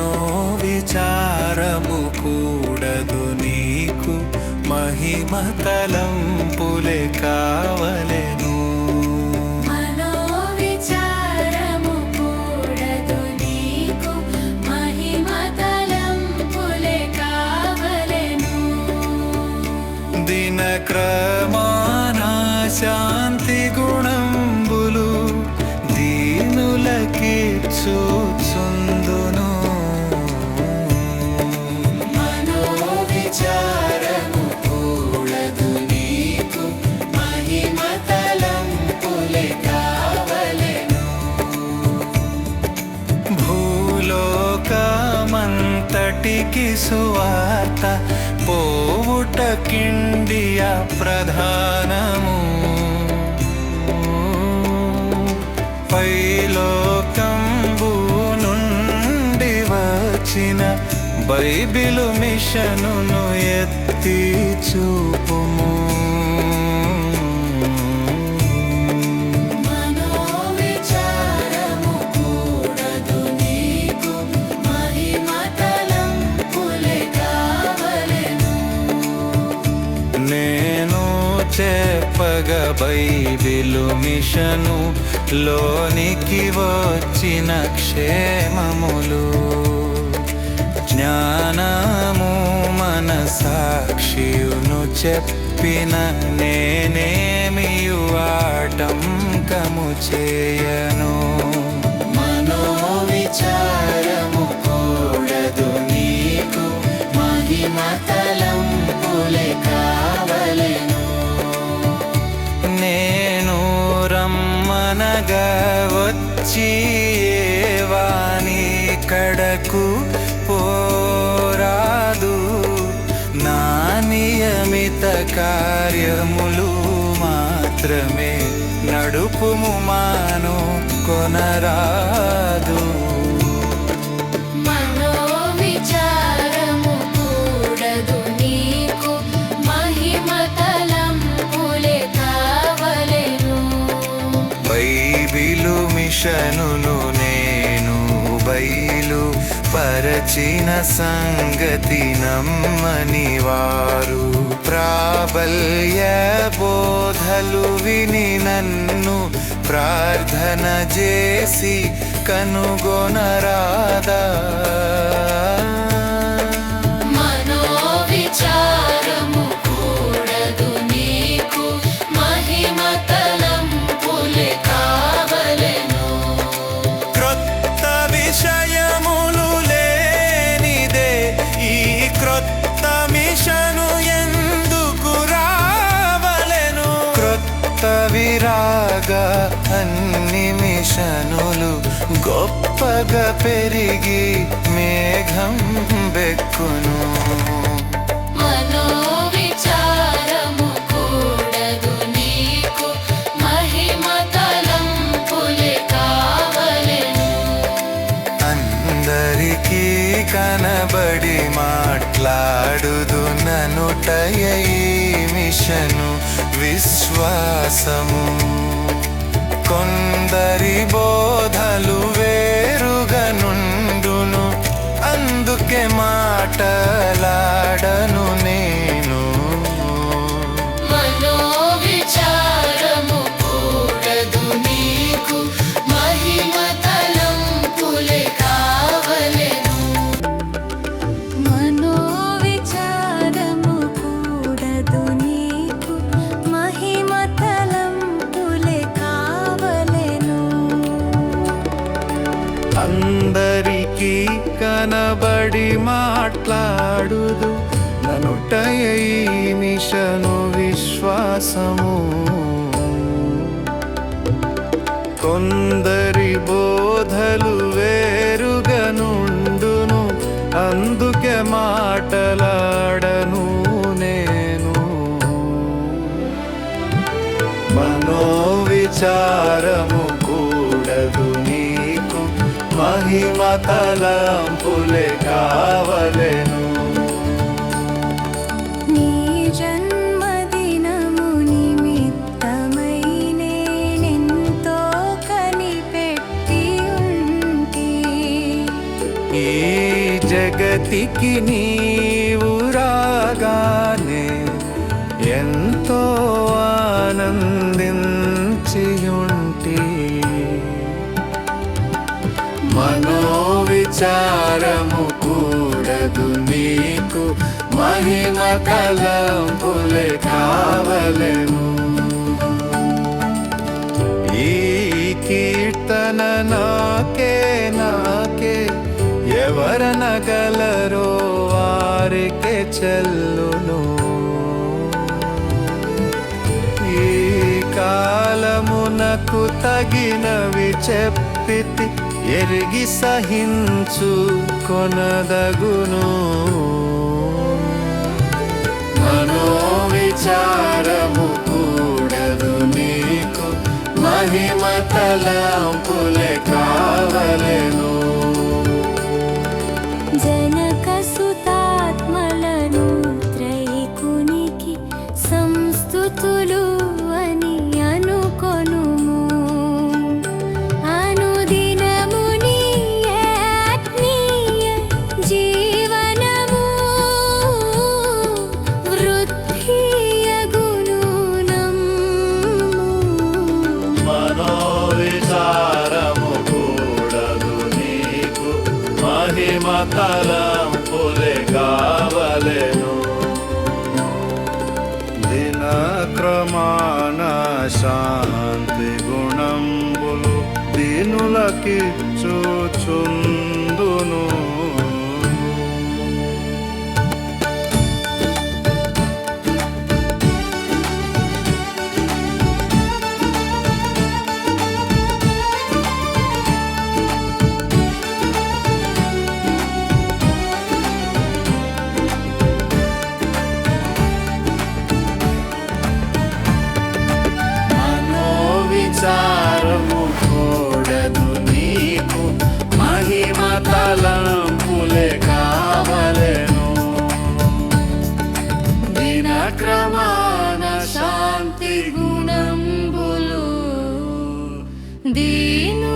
ఎన్నో విచారము కూడదు నీకు మహిమ తలంపులే కావలి భూలోకమంతటికి సువార్త పోవుటకిండియ ప్రధానము. పైలోకంబు నుండి వచ్చిన బైబిలు మిషనును ఎత్తి చూపుము. చెప్పగ బైబిలు మిషను లోనికి వచ్చిన క్షేమములు. జ్ఞానము మన సాక్షియును చెప్పిన నేనేమియు ఆటంకము చేయను. మనోవిచారము కూడదు నీకు మహిమ తలంపులే కావలెను వచ్చి వాణి కడకు పోరాదు. నా నియమిత కార్యములు మాత్రమే నడుపుము మాను కొనరాదు. బైబిలు నేను బయలు పరచిన సంగతి నమ్మని వారు. ప్రాబల్య బోధలు విని నన్ను ప్రార్థన చేసి కనుగొనరాదా. క్రొత్త మిషను ఎందుకు రావలెను? క్రొత్త విరాగ అన్ని మిషనులు గొప్పగా పెరిగి మేఘం బెక్కును. కనబడి మాట్లాడుదు ననుటయ ఈ మిషను విశ్వాసము. కొందరి బోధలు వేరుగా నుండును అందుకే మాటలాడను. కనబడి మాట్లాడుదు. ననుటయ ఈ విశ్వాసము. కొందరి బోధలు వేరుగనుండును. అందుకే మాటలాడను నేను. మనో విచారము మహిమ తలంపులే కావలెను. జగతికి నీవు రాగానే మనోవిచారము కూడదు నీకు. మహిమ కలంపులే కావలెను. ఈ కీర్తన నాకే నాకే. ఎవరనగలరో వారికే చెల్లును. నాకు తగినవి చెప్పితి ఎరిగి సహించు కొనదగును. మనోవిచారము కూడదు నీకు మహిమ తలంపులే కావలను. తలంపులే కావలెను. దినక్రమాన శాంతి గుణంబులు దీనులకి చూచున్న దీనులకిచ్చుచు